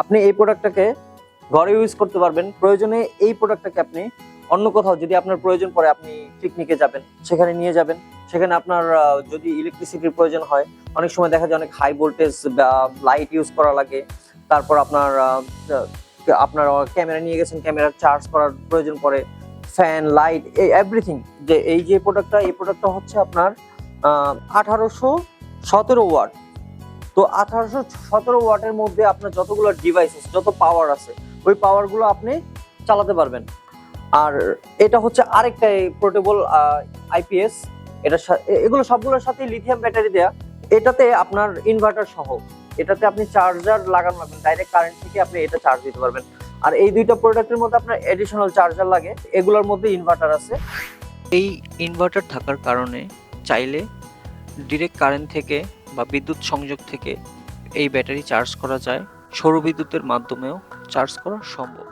আপনি এই প্রোডাক্টটাকে ঘরে ইউজ করতে পারবেন। প্রয়োজনে এই প্রোডাক্টটাকে আপনি অন্য কোথাও যদি আপনার প্রয়োজন পড়ে আপনি পিকনিকে যাবেন, সেখানে নিয়ে যাবেন। সেখানে আপনার যদি ইলেকট্রিসিটির প্রয়োজন হয়, অনেক সময় দেখা যায় অনেক হাই ভোল্টেজ লাইট ইউজ করা লাগে। তারপর আপনার আপনার ক্যামেরা নিয়ে গেছেন ক্যামেরা চার্জ করার প্রয়োজন পড়ে। ফ্যান লাইট এই এভরিথিং যে, এই যে প্রোডাক্টটা এই প্রোডাক্টটা হচ্ছে আপনার আঠারোশো সতেরো ওয়াট তো আঠারোশো সতেরো ওয়াটের মধ্যে আপনার যতগুলো ডিভাইসেস যত পাওয়ার আছে, ওই পাওয়ারগুলো আপনি চালাতে পারবেন। আর এটা হচ্ছে আরেকটা পোর্টেবল আইপিএস এটা এগুলো সবগুলোর সাথে লিথিয়াম ব্যাটারি দেয়া। এটাতে আপনার ইনভার্টার সহ, এটাতে আপনি চার্জার লাগানো লাগবেন ডাইরেক্ট কারেন্ট থেকে আপনি এটা চার্জ দিতে পারবেন। আর এই দুইটা প্রোডাক্টের মধ্যে আপনার এডিশনাল চার্জার লাগে, এগুলোর মধ্যে ইনভার্টার আছে। এই ইনভার্টার থাকার কারণে চাইলে ডিরেক্ট কারেন্ট থেকে বা বিদ্যুৎ সংযোগ থেকে এই ব্যাটারি চার্জ করা যায়। সৌর বিদ্যুতের মাধ্যমেও চার্জ করা সম্ভব।